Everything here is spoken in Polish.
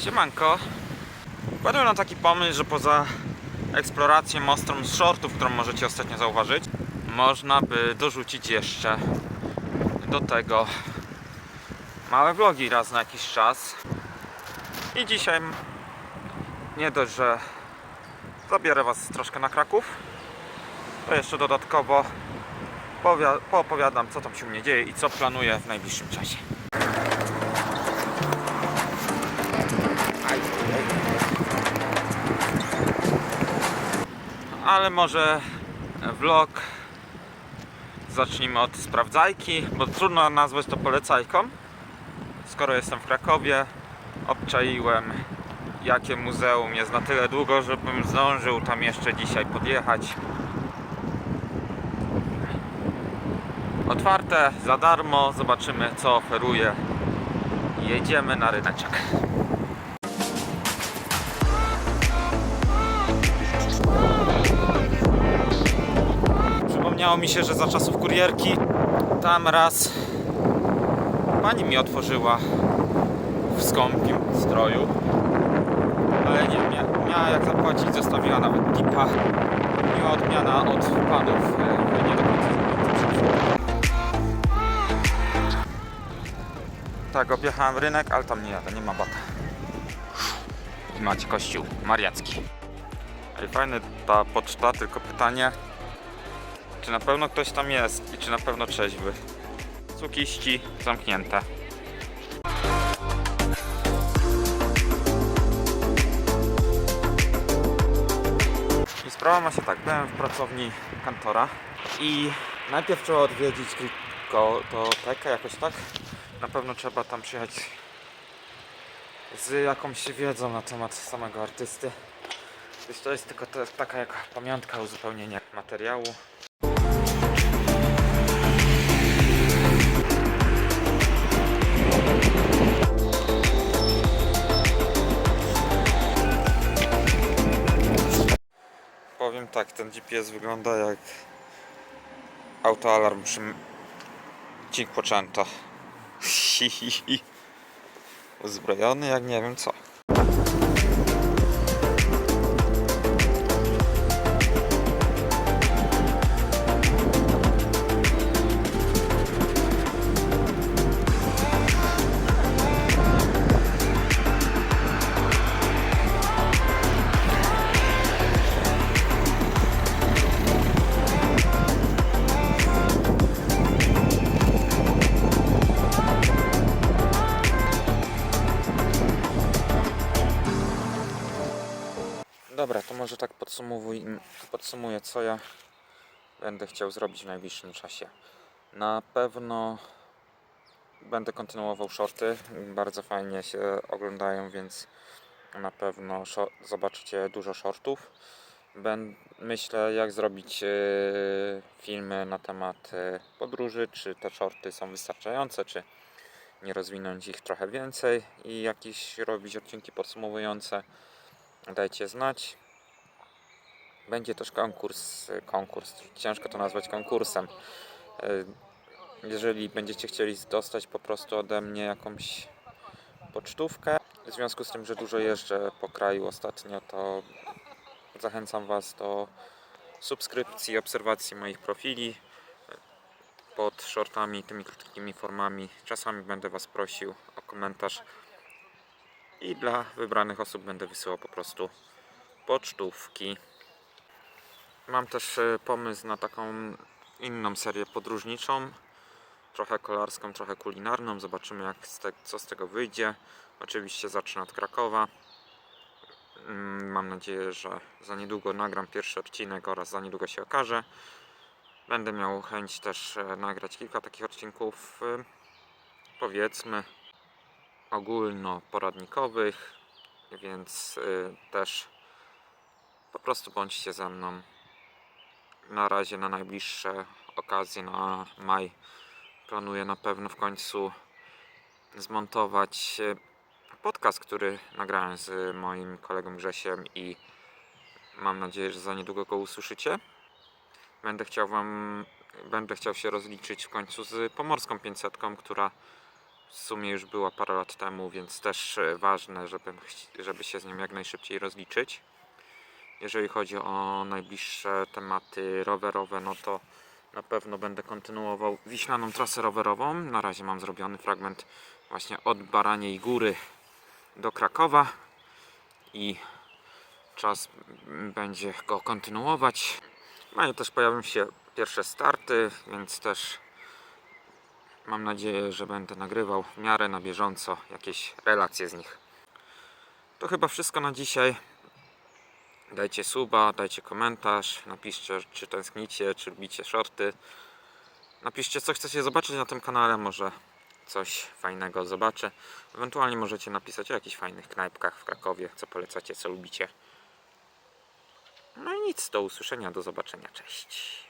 Siemanko. Wpadłem na taki pomysł, że poza eksploracją ostrą z shortów, którą możecie ostatnio zauważyć, można by dorzucić jeszcze do tego małe vlogi raz na jakiś czas. I dzisiaj nie dość, że zabiorę Was troszkę na Kraków, to jeszcze dodatkowo powia- poopowiadam, co tam się u mnie dzieje i co planuję w najbliższym czasie. Ale może vlog zacznijmy od sprawdzajki, bo trudno nazwać to polecajką. Skoro jestem w Krakowie, obczaiłem jakie muzeum jest na tyle długo, żebym zdążył tam jeszcze dzisiaj podjechać. Otwarte, za darmo, zobaczymy co oferuje. Jedziemy na ryneczek. Przypomniało mi się, że za czasów kurierki tam raz pani mi otworzyła w skąpim stroju. Ale nie, mia, miała jak zapłacić, zostawiła nawet tipa. Miła odmiana od panów, e, nie do końca. Tak, objechałem rynek, ale tam nie jadę, nie ma bata. I macie kościół mariacki. Ej, fajny ta poczta, tylko pytanie, czy na pewno ktoś tam jest i czy na pewno trzeźwy. Cukiści zamknięte. I sprawa ma się tak, byłem w pracowni kantora i najpierw trzeba odwiedzić kriptotekę jakoś tak. Na pewno trzeba tam przyjechać z jakąś wiedzą na temat samego artysty. Więc to jest tylko to, taka jak pamiątka, uzupełnienie materiału. Powiem tak, ten GPS wygląda jak autoalarm przy Cinquecento. Uzbrojony jak nie wiem co. Dobra, to może tak podsumowuj, podsumuję, co ja będę chciał zrobić w najbliższym czasie. Na pewno będę kontynuował shorty. Bardzo fajnie się oglądają, więc na pewno zobaczycie dużo shortów. Myślę, jak zrobić e, filmy na temat e, podróży, czy te shorty są wystarczające, czy nie rozwinąć ich trochę więcej i jakieś robić odcinki podsumowujące dajcie znać. Będzie też konkurs, konkurs, ciężko to nazwać konkursem. E, Jeżeli będziecie chcieli dostać po prostu ode mnie jakąś pocztówkę, w związku z tym, że dużo jeżdżę po kraju ostatnio, to zachęcam Was do subskrypcji, obserwacji moich profili pod shortami, tymi krótkimi formami. Czasami będę Was prosił o komentarz i dla wybranych osób będę wysyłał po prostu pocztówki. Mam też e, pomysł na taką inną serię podróżniczą, trochę kolarską, trochę kulinarną. Zobaczymy jak z te, co z tego wyjdzie. Oczywiście zacznę od Krakowa. Mm, Mam nadzieję, że za niedługo nagram pierwszy odcinek oraz za niedługo się okaże. Będę miał chęć też e, nagrać kilka takich odcinków, e, powiedzmy, ogólnoporadnikowych, więc y, też po prostu bądźcie ze mną. Na razie na najbliższe okazje na maj planuję na pewno w końcu zmontować y, podcast, który nagrałem z moim kolegą Grzesiem i mam nadzieję, że za niedługo go usłyszycie. Będę chciał wam będę chciał się rozliczyć w końcu z pomorską 500, która w sumie już była parę lat temu, więc też e, ważne, żeby, żeby się z nią jak najszybciej rozliczyć. Jeżeli chodzi o najbliższe tematy rowerowe, no to na pewno będę kontynuował wiślaną trasę rowerową. Na razie mam zrobiony fragment właśnie od Baraniej Góry do Krakowa i czas będzie go kontynuować. No i też pojawią się pierwsze starty, więc też mam nadzieję, że będę nagrywał w miarę na bieżąco jakieś relacje z nich. To chyba wszystko na dzisiaj. Dajcie suba, dajcie komentarz, napiszcie czy tęsknicie, czy lubicie shorty. Napiszcie co chcecie zobaczyć na tym kanale, może coś fajnego zobaczę. Ewentualnie możecie napisać o jakichś fajnych knajpkach w Krakowie, co polecacie, co lubicie. No i nic, do usłyszenia, do zobaczenia, cześć.